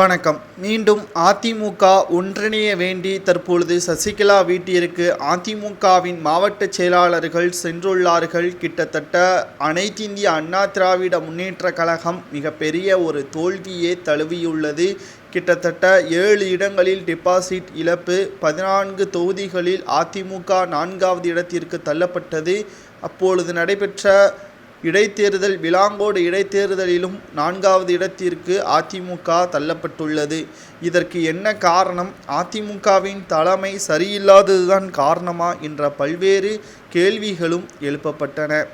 வணக்கம். மீண்டும் அதிமுக ஒன்றிணைய வேண்டி தற்பொழுது சசிகலா வீட்டிற்கு அதிமுகவின் மாவட்ட செயலாளர்கள் சென்றுள்ளார்கள். கிட்டத்தட்ட அனைத்திந்திய அண்ணா திராவிட முன்னேற்ற கழகம் மிகப்பெரிய ஒரு தோல்வியே தழுவியுள்ளது. கிட்டத்தட்ட ஏழு இடங்களில் டெபாசிட் இழப்பு பதினான்கு தொகுதிகளில் அதிமுக நான்காவது இடத்திற்கு தள்ளப்பட்டது. அப்பொழுது நடைபெற்ற இடைத்தேர்தல் விளாங்கோடு இடைத்தேர்தலிலும் நான்காவது இடத்திற்கு அதிமுக தள்ளப்பட்டுள்ளது. இதற்கு என்ன காரணம்? அதிமுகவின் தலைமை சரியில்லாததுதான் காரணமா? என்ற பல்வேறு கேள்விகளும் எழுப்பப்பட்டன.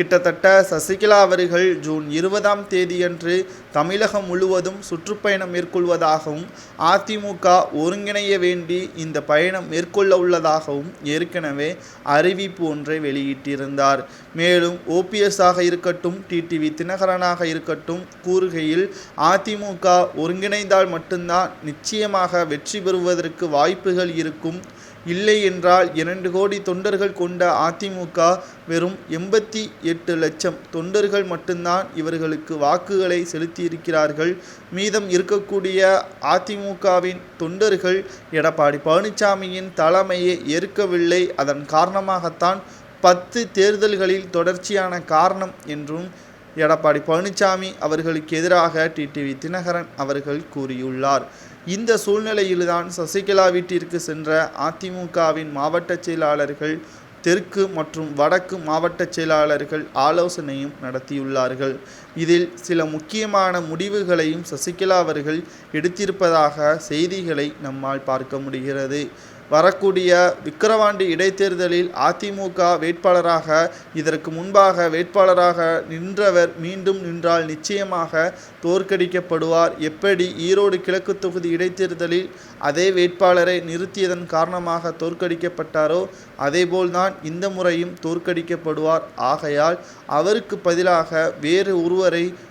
கிட்டத்தட்ட சசிகலா அவர்கள் ஜூன் இருபதாம் தேதியன்று தமிழகம் முழுவதும் சுற்றுப்பயணம் மேற்கொள்வதாகவும் அதிமுக ஒருங்கிணைய வேண்டி இந்த பயணம் மேற்கொள்ள உள்ளதாகவும் ஏற்கனவே அறிவிப்பு ஒன்றை வெளியிட்டிருந்தார். மேலும் ஓபிஎஸ் ஆக இருக்கட்டும் டிடிவி தினகரனாக இருக்கட்டும் கூறுகையில் அதிமுக ஒருங்கிணைந்தால் மட்டும்தான் நிச்சயமாக வெற்றி பெறுவதற்கு வாய்ப்புகள் இருக்கும் இல்லை என்றால் இரண்டு கோடி தொண்டர்கள் கொண்ட அதிமுக வெறும் எண்பத்தி எட்டு லட்சம் தொண்டர்கள் மட்டும்தான் இவர்களுக்கு வாக்குகளை செலுத்தியிருக்கிறார்கள். மீதம் இருக்கக்கூடிய அதிமுகவின் தொண்டர்கள் எடப்பாடி பழனிசாமியின் தலைமையை ஏற்கவில்லை. அதன் காரணமாகத்தான் பத்து தேர்தல்களில் தொடர்ச்சியான காரணம் என்றும் எடப்பாடி பழனிசாமி அவர்களுக்கு எதிராக டிடிவி தினகரன் அவர்கள் கூறியுள்ளார். இந்த சூழ்நிலையில்தான் சசிகலா வீட்டிற்கு சென்ற அதிமுகவின் மாவட்ட செயலாளர்கள் தெற்கு மற்றும் வடக்கு மாவட்ட செயலாளர்கள் ஆலோசனையும் நடத்தியுள்ளார்கள். இதில் சில முக்கியமான முடிவுகளையும் சசிகலா அவர்கள் எடுத்திருப்பதாக செய்திகளை நம்மால் பார்க்க முடிகிறது. வரக்கூடிய விக்கிரவாண்டி இடைத்தேர்தலில் அதிமுக வேட்பாளராக இதற்கு முன்பாக வேட்பாளராக நின்றவர் மீண்டும் நின்றால் நிச்சயமாக தோற்கடிக்கப்படுவார். எப்படி ஈரோடு கிழக்கு தொகுதி இடைத்தேர்தலில் அதே வேட்பாளரை நிறுத்தியதன் காரணமாக தோற்கடிக்கப்பட்டாரோ அதேபோல்தான் இந்த முறையும் தோற்கடிக்கப்படுவார். ஆகையால் அவருக்கு பதிலாக வேறு ஒருவரை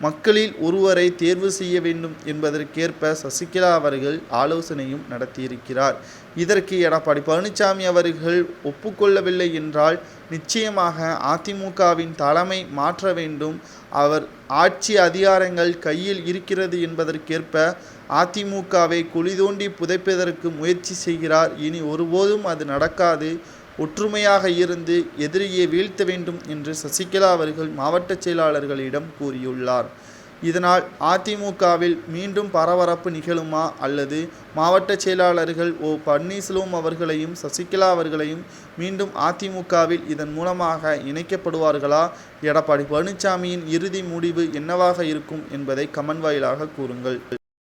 மக்களில் ஒருவரை தேர்வு செய்ய வேண்டும் என்பதற்கேற்ப சசிகலா அவர்கள் ஆலோசனையும் நடத்தியிருக்கிறார். இதற்கு எடப்பாடி பழனிசாமி அவர்கள் ஒப்புக்கொள்ளவில்லை என்றால் நிச்சயமாக அதிமுகவின் தலைமை மாற்ற வேண்டும். அவர் ஆட்சி அதிகாரங்கள் கையில் இருக்கிறது என்பதற்கேற்ப அதிமுகவை குழி தோண்டி புதைப்பதற்கு முயற்சி செய்கிறார். இனி ஒருபோதும் அது நடக்காது. ஒற்றுமையாக இருந்து எதிரியை வீழ்த்த வேண்டும் என்று சசிகலா அவர்கள் மாவட்ட செயலாளர்களிடம் கூறியுள்ளார். இதனால் அதிமுகவில் மீண்டும் பரபரப்பு நிகழுமா அல்லது மாவட்ட செயலாளர்கள் ஓ பன்னீர்செல்வம் அவர்களையும் சசிகலா அவர்களையும் மீண்டும் அதிமுகவில் இதன் மூலமாக இணைக்கப்படுவார்களா? எடப்பாடி பழனிசாமியின் இறுதி முடிவு என்னவாக இருக்கும் என்பதை கமன் வாயிலாக கூறுங்கள்.